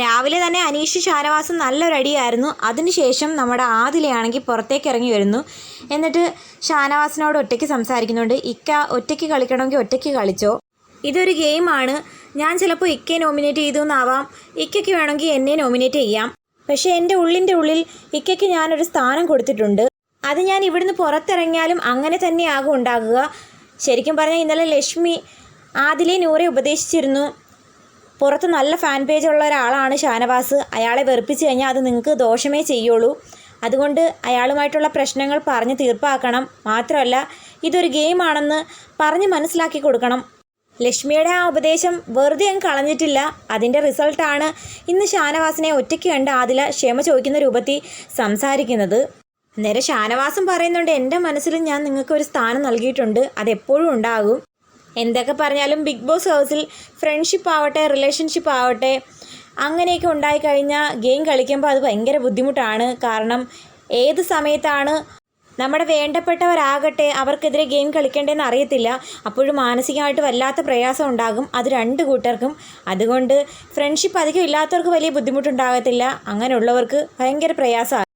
രാവിലെ തന്നെ അനീഷ് ഷാനവാസും നല്ലൊരടിയായിരുന്നു അതിനുശേഷം നമ്മുടെ ആദിലയാണെങ്കിൽ പുറത്തേക്ക് ഇറങ്ങി വരുന്നു. എന്നിട്ട് ഷാനവാസിനോട് ഒറ്റയ്ക്ക് സംസാരിക്കുന്നുണ്ട്. ഇക്ക ഒറ്റയ്ക്ക് കളിക്കണമെങ്കിൽ ഒറ്റയ്ക്ക് കളിച്ചോ. ഇതൊരു ഗെയിമാണ്. ഞാൻ ചിലപ്പോൾ ഇക്കയെ നോമിനേറ്റ് ചെയ്തു എന്നാവാം ഇക്കയ്ക്ക് വേണമെങ്കിൽ എന്നെ നോമിനേറ്റ് ചെയ്യാം. പക്ഷേ എന്റെ ഉള്ളിന്റെ ഉള്ളിൽ ഇക്കയ്ക്ക് ഞാനൊരു സ്ഥാനം കൊടുത്തിട്ടുണ്ട്. അത് ഞാൻ ഇവിടുന്ന് പുറത്തിറങ്ങിയാലും അങ്ങനെ തന്നെയാകും ഉണ്ടാകുക. ശരിക്കും പറഞ്ഞാൽ ഇന്നലെ ലക്ഷ്മി ആദിലെ നൂറെ ഉപദേശിച്ചിരുന്നു. പുറത്ത് നല്ല ഫാൻ പേജ് ഉള്ള ഒരാളാണ് ഷാനവാസ്. അയാളെ വെറുപ്പിച്ച് കഴിഞ്ഞാൽ അത് നിങ്ങൾക്ക് ദോഷമേ ചെയ്യുള്ളൂ. അതുകൊണ്ട് അയാളുമായിട്ടുള്ള പ്രശ്നങ്ങൾ പറഞ്ഞ് തീർപ്പാക്കണം. മാത്രമല്ല ഇതൊരു ഗെയിമാണെന്ന് പറഞ്ഞ് മനസ്സിലാക്കി കൊടുക്കണം. ലക്ഷ്മിയുടെ ആ ഉപദേശം വെറുതെ അങ്ങ് കളഞ്ഞിട്ടില്ല. അതിന്റെ റിസൾട്ടാണ് ഇന്ന് ഷാനവാസിനെ ഒറ്റയ്ക്ക് കണ്ട് ആദില ക്ഷമ ചോദിക്കുന്ന രൂപത്തിൽ സംസാരിക്കുന്നത്. നേരെ ഷാനവാസും പറയുന്നുണ്ട് എന്റെ മനസ്സിലും ഞാൻ നിങ്ങൾക്ക് ഒരു സ്ഥാനം നൽകിയിട്ടുണ്ട്. അതെപ്പോഴും ഉണ്ടാകും. എന്തൊക്കെ പറഞ്ഞാലും ബിഗ് ബോസ് ഹൗസിൽ ഫ്രണ്ട്ഷിപ്പ് ആവട്ടെ റിലേഷൻഷിപ്പ് ആവട്ടെ അങ്ങനെയൊക്കെ ഉണ്ടായിക്കഴിഞ്ഞാൽ ഗെയിം കളിക്കുമ്പോൾ അത് ഭയങ്കര ബുദ്ധിമുട്ടാണ്. കാരണം ഏത് സമയത്താണ് നമ്മുടെ വേണ്ടപ്പെട്ടവരാകട്ടെ അവർക്കെതിരെ ഗെയിം കളിക്കേണ്ടതെന്ന് അറിയത്തില്ല. അപ്പോഴും മാനസികമായിട്ട് വല്ലാത്ത പ്രയാസം ഉണ്ടാകും. അത് രണ്ട് കൂട്ടർക്കും. അതുകൊണ്ട് ഫ്രണ്ട്ഷിപ്പ് അധികം ഇല്ലാത്തവർക്ക് വലിയ ബുദ്ധിമുട്ടുണ്ടാകത്തില്ല. അങ്ങനെയുള്ളവർക്ക് ഭയങ്കര പ്രയാസമാണ്.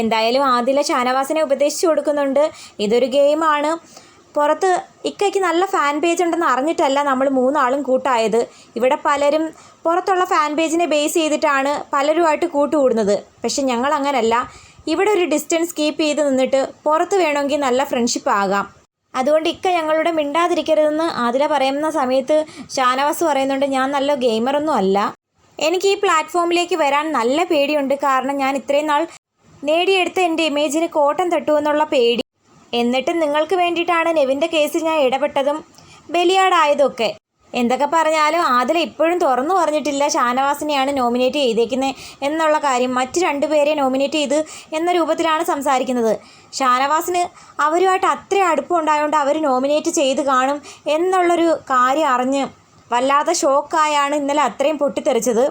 എന്തായാലും ആദില ഷാനവാസിനെ ഉപദേശിച്ചു കൊടുക്കുന്നുണ്ട്. ഇതൊരു ഗെയിമാണ് പുറത്ത് ഇക്കയ്ക്ക് നല്ല ഫാൻ പേജ് ഉണ്ടെന്ന് അറിഞ്ഞിട്ടല്ല നമ്മൾ മൂന്നാളും കൂട്ടായത്. ഇവിടെ പലരും പുറത്തുള്ള ഫാൻ പേജിനെ ബേസ് ചെയ്തിട്ടാണ് പലരുമായിട്ട് കൂട്ടുകൂടുന്നത്. പക്ഷെ ഞങ്ങൾ അങ്ങനല്ല. ഇവിടെ ഒരു ഡിസ്റ്റൻസ് കീപ്പ് ചെയ്ത് നിന്നിട്ട് പുറത്ത് വേണമെങ്കിൽ നല്ല ഫ്രണ്ട്ഷിപ്പ് ആകാം. അതുകൊണ്ട് ഇക്ക ഞങ്ങളുടെ മിണ്ടാതിരിക്കരുതെന്ന് ആതിര പറയുന്ന സമയത്ത് ഷാനവാസ് പറയുന്നുണ്ട് ഞാൻ നല്ല ഗെയിമറൊന്നും അല്ല. എനിക്ക് ഈ പ്ലാറ്റ്ഫോമിലേക്ക് വരാൻ നല്ല പേടിയുണ്ട്. കാരണം ഞാൻ ഇത്രയും നാൾ നേടിയെടുത്ത എന്റെ ഇമേജിന് കോട്ടം തട്ടുമെന്നുള്ള പേടി എന്നിട്ടും നിങ്ങൾക്ക് വേണ്ടിയിട്ടാണ് നെവിന്റെ കേസിൽ ഞാൻ ഇടപെട്ടതും ബലിയാടായതൊക്കെ. എന്തൊക്കെ പറഞ്ഞാലും ആദില ഇപ്പോഴും തുറന്നു പറഞ്ഞിട്ടില്ല ഷാനവാസിനെയാണ് നോമിനേറ്റ് ചെയ്തേക്കുന്നത് എന്നുള്ള കാര്യം. മറ്റ് രണ്ടുപേരെ നോമിനേറ്റ് ചെയ്ത് എന്ന രൂപത്തിലാണ് സംസാരിക്കുന്നത്. ഷാനവാസിന് അവരുമായിട്ട് അത്ര അടുപ്പം ഉണ്ടായതുകൊണ്ട് അവർ നോമിനേറ്റ് ചെയ്ത് കാണും എന്നുള്ളൊരു കാര്യം അറിഞ്ഞ് വല്ലാതെ ഷോക്കായാണ് ഇന്നലെ അത്രയും പൊട്ടിത്തെറിച്ചത്.